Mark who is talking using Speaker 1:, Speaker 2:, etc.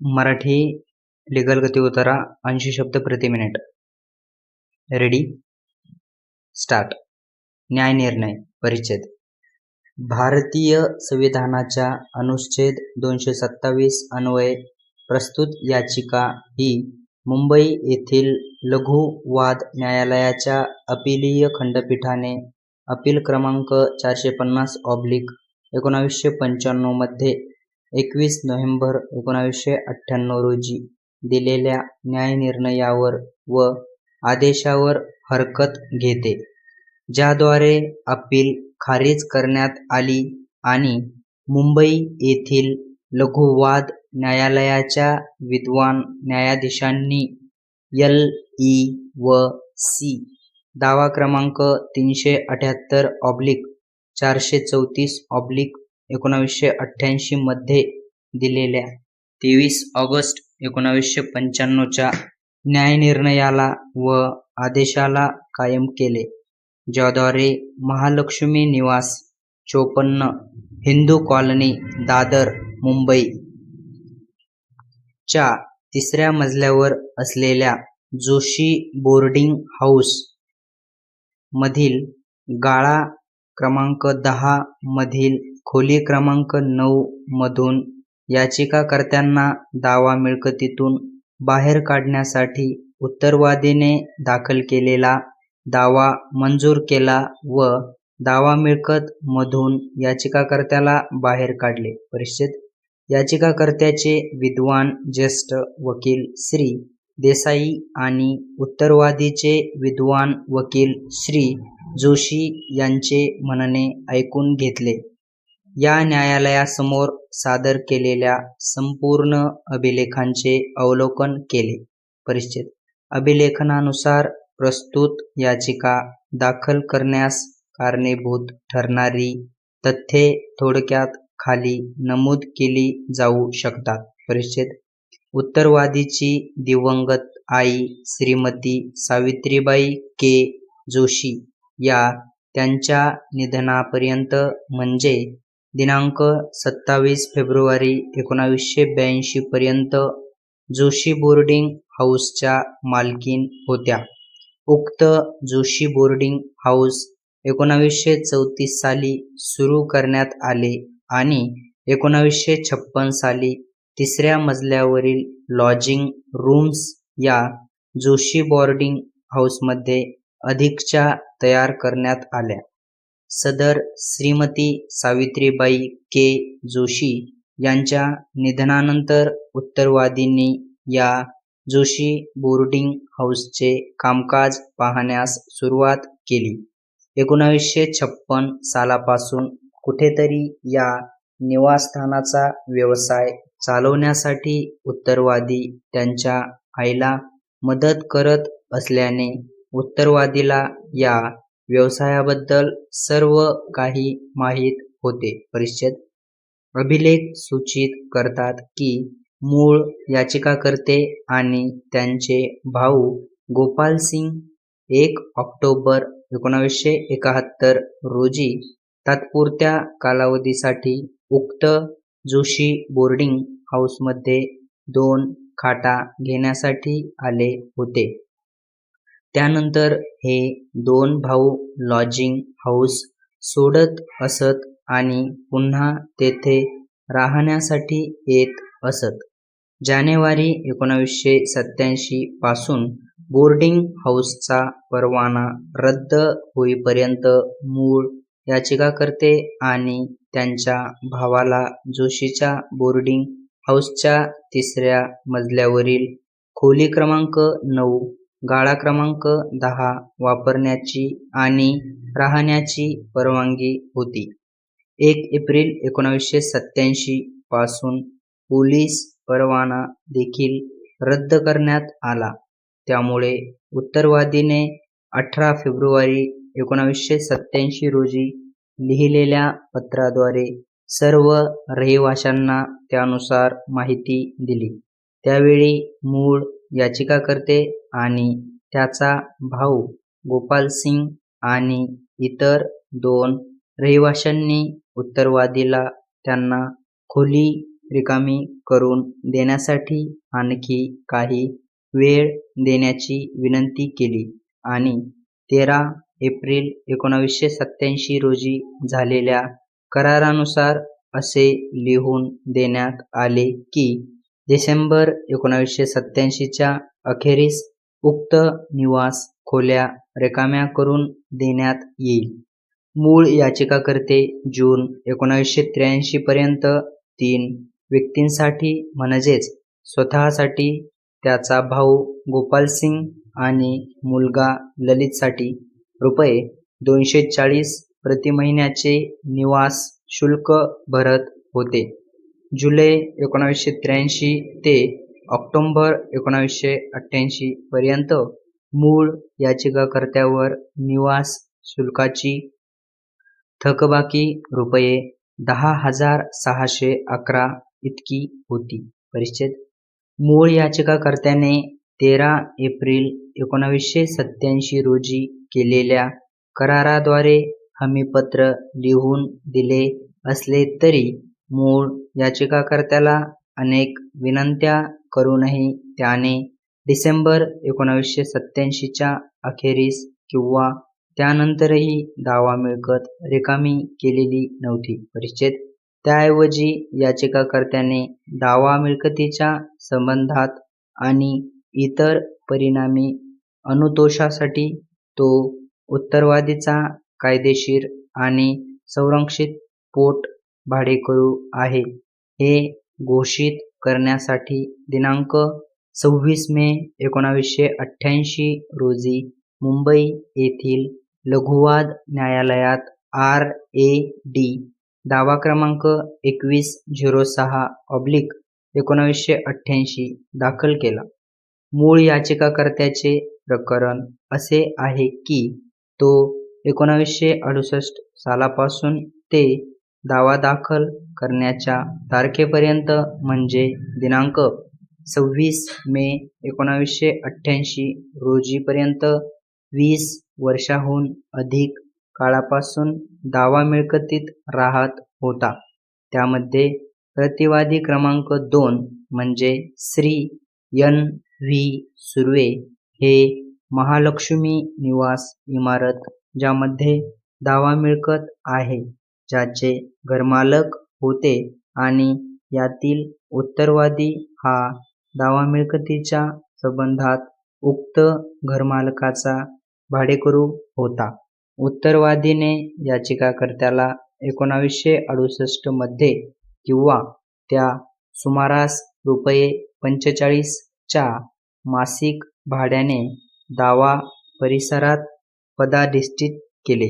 Speaker 1: Marathi legal गती उतारा ऐंशी शब्द प्रति मिनिट रेडी स्टार्ट न्यायनिर्णय परिच्छेद. भारतीय संविधानाच्या अनुच्छेद दोनशे सत्तावीस अन्वये प्रस्तुत याचिका ही मुंबई येथील लघु वाद न्यायालयाच्या अपिलीय खंडपीठाने अपील क्रमांक चारशे पन्नास ऑब्लिक एकोणावीसशे पंच्याण्णवमध्ये एकवीस नोव्हेंबर एकोणावीसशे अठ्ठ्याण्णव रोजी दिलेल्या न्यायनिर्णयावर व आदेशावर हरकत घेते, ज्याद्वारे अपील खारिज करण्यात आली आणि मुंबई येथील लघुवाद न्यायालयाच्या विद्वान न्यायाधीशांनी यल ई. व सी. दावा क्रमांक तीनशे अठ्ठ्याहत्तर ऑब्लिक चारशे चौतीस ऑब्लिक एकोणावीसशे अठ्ठ्याऐंशी मध्ये दिलेल्या तेवीस ऑगस्ट एकोणावीसशे पंच्याण्णवच्या न्यायनिर्णयाला व आदेशाला कायम केले, ज्याद्वारे महालक्ष्मी निवास, चोपन्न, हिंदू कॉलनी, दादर, मुंबई च्या तिसऱ्या मजल्यावर असलेल्या जोशी बोर्डिंग हाऊस मधील गाळा क्रमांक दहा मधील खोली क्रमांक नऊ मधून याचिकाकर्त्यांना दावा मिळकतीतून बाहेर काढण्यासाठी उत्तरवादीने दाखल केलेला दावा मंजूर केला व दावा मिळकत मधून याचिकाकर्त्याला बाहेर काढले. परिषद याचिकाकर्त्याचे विद्वान ज्येष्ठ वकील श्री. देसाई आणि उत्तरवादीचे विद्वान वकील श्री. जोशी यांचे म्हणणे ऐकून घेतले. या न्यायालयासमोर सादर केलेल्या संपूर्ण अभिलेखांचे अवलोकन केले. परिच्छेद अभिलेखनानुसार प्रस्तुत याचिका दाखल करण्यास कारणीभूत ठरणारी तथ्ये थोडक्यात खाली नमूद केली जाऊ शकतात. परिच्छेद उत्तरवादीची दिवंगत आई श्रीमती सावित्रीबाई के. जोशी या त्यांच्या निधनापर्यंत म्हणजे दिनांक सत्तावीस फेब्रुवारी एकोणावीसशे ब्याऐंशीपर्यंत जोशी बोर्डिंग हाऊसच्या मालकीण होत्या. उक्त जोशी बोर्डिंग हाऊस एकोणावीसशे चौतीस साली सुरू करण्यात आले आणि एकोणावीसशे छप्पन साली तिसऱ्या मजल्यावरील लॉजिंग रूम्स या जोशी बोर्डिंग हाऊसमध्ये अधिकच्या तयार करण्यात आल्या. सदर श्रीमती सावित्रीबाई के. जोशी यांच्या निधनानंतर उत्तरवादींनी या जोशी बोर्डिंग हाऊसचे कामकाज पाहण्यास सुरुवात केली. एकोणावीसशे छप्पन सालापासून कुठेतरी या निवासस्थानाचा व्यवसाय चालवण्यासाठी उत्तरवादी त्यांच्या आईला मदत करत असल्याने उत्तरवादीला या व्यवसायाबद्दल सर्व काही माहीत होते. परिषद अभिलेख सूचित करतात की मूळ याचिकाकर्ते आणि त्यांचे भाऊ गोपालसिंग एक ऑक्टोबर एकोणावीसशे एकाहत्तर रोजी तात्पुरत्या कालावधीसाठी उक्त जोशी बोर्डिंग हाऊसमध्ये दोन खाटा घेण्यासाठी आले होते. त्यानंतर हे दोन भाऊ लॉजिंग हाऊस सोडत असत आणि पुन्हा तेथे राहण्यासाठी येत असत. जानेवारी एकोणावीसशे सत्त्याऐंशी पासून बोर्डिंग हाऊसचा परवाना रद्द होईपर्यंत मूळ याचिकाकर्ते आणि त्यांच्या भावाला जोशीच्या बोर्डिंग हाऊसच्या तिसऱ्या मजल्यावरील खोली क्रमांक नऊ, गाळा क्रमांक दहा वापरण्याची आणि राहण्याची परवानगी होती. एक एप्रिल एकोणावीसशे सत्त्याऐंशी पासून पोलीस परवाना देखील रद्द करण्यात आला. त्यामुळे उत्तरवादीने अठरा फेब्रुवारी एकोणावीसशे सत्त्याऐंशी रोजी लिहिलेल्या पत्राद्वारे सर्व रहिवाशांना त्यानुसार माहिती दिली. त्यावेळी मूळ याचिकाकर्ते आणि त्याचा भाऊ गोपालसिंग आणि इतर दोन रहिवाशांनी उत्तरवादीला त्यांना खोली रिकामी करून देण्यासाठी आणखी काही वेळ देण्याची विनंती केली आणि तेरा एप्रिल एकोणावीसशे सत्याऐंशी रोजी झालेल्या करारानुसार असे लिहून देण्यात आले की डिसेंबर एकोणावीसशे सत्याऐंशीच्या अखेरीस उक्त निवास खोल्या रिकाम्या करून देण्यात येईल. मूळ याचिकाकर्ते जून एकोणावीसशे त्र्याऐंशीपर्यंत तीन व्यक्तींसाठी म्हणजेच स्वतःसाठी त्याचा भाऊ गोपालसिंग आणि मुलगा ललितसाठी रुपये दोनशे चाळीस प्रति महिन्याचे निवास शुल्क भरत होते. जुलै एकोणावीसशे त्र्याऐंशी ते ऑक्टोंबर एकोणावीसशे अठ्ठ्याऐंशी पर्यंत मूळ याचिकाकर्त्यावर निवास शुल्काची थकबाकी रुपये दहा हजार सहाशे अकरा इतकी होती. परिच्छेद. मूळ याचिकाकर्त्याने तेरा एप्रिल एकोणावीसशे सत्याऐंशी रोजी केलेल्या कराराद्वारे हमीपत्र लिहून दिले असले तरी मूळ याचिकाकर्त्याला अनेक विनंत्या करूनही त्याने डिसेंबर एकोणावीसशे सत्याऐंशीच्या अखेरीस किंवा त्यानंतरही दावा मिळकत रिकामी केलेली नव्हती. परिच्छेद त्याऐवजी याचिकाकर्त्याने दावा मिळकतीच्या संबंधात आणि इतर परिणामी अनुतोषासाठी तो उत्तरवादीचा कायदेशीर आणि संरक्षित पोट भाडेकरू आहे. हे घोषित करण्यासाठी दिनांक सव्वीस मे एकोणावीसशे अठ्ठ्याऐंशी रोजी मुंबई येथील लघुवाद न्यायालयात आर ए डी दावा क्रमांक एकवीस झिरो सहा ऑब्लिक एकोणावीसशे अठ्ठ्याऐंशी दाखल केला. मूळ याचिकाकर्त्याचे प्रकरण असे आहे की तो एकोणावीसशे अडुसष्ट सालापासून ते दावा दाखल करण्याच्या तारखेपर्यंत म्हणजे दिनांक सव्वीस मे एकोणावीसशे अठ्ठ्याऐंशी रोजीपर्यंत वीस वर्षाहून अधिक काळापासून दावा मिळकतीत राहत होता. त्यामध्ये प्रतिवादी क्रमांक दोन म्हणजे श्री यन व्ही सुर्वे हे महालक्ष्मी निवास इमारत ज्यामध्ये दावा मिळकत आहे. ज्याचे घरमालक होते आणि यातील उत्तरवादी हा दावा मिळकतीच्या संबंधात उक्त घरमालकाचा भाडेकरू होता. उत्तरवादीने याचिकाकर्त्याला एकोणावीसशे अडुसष्टमध्ये किंवा त्या सुमारास रुपये पंचेचाळीस च्या मासिक भाड्याने दावा परिसरात पदाधिष्ठित केले.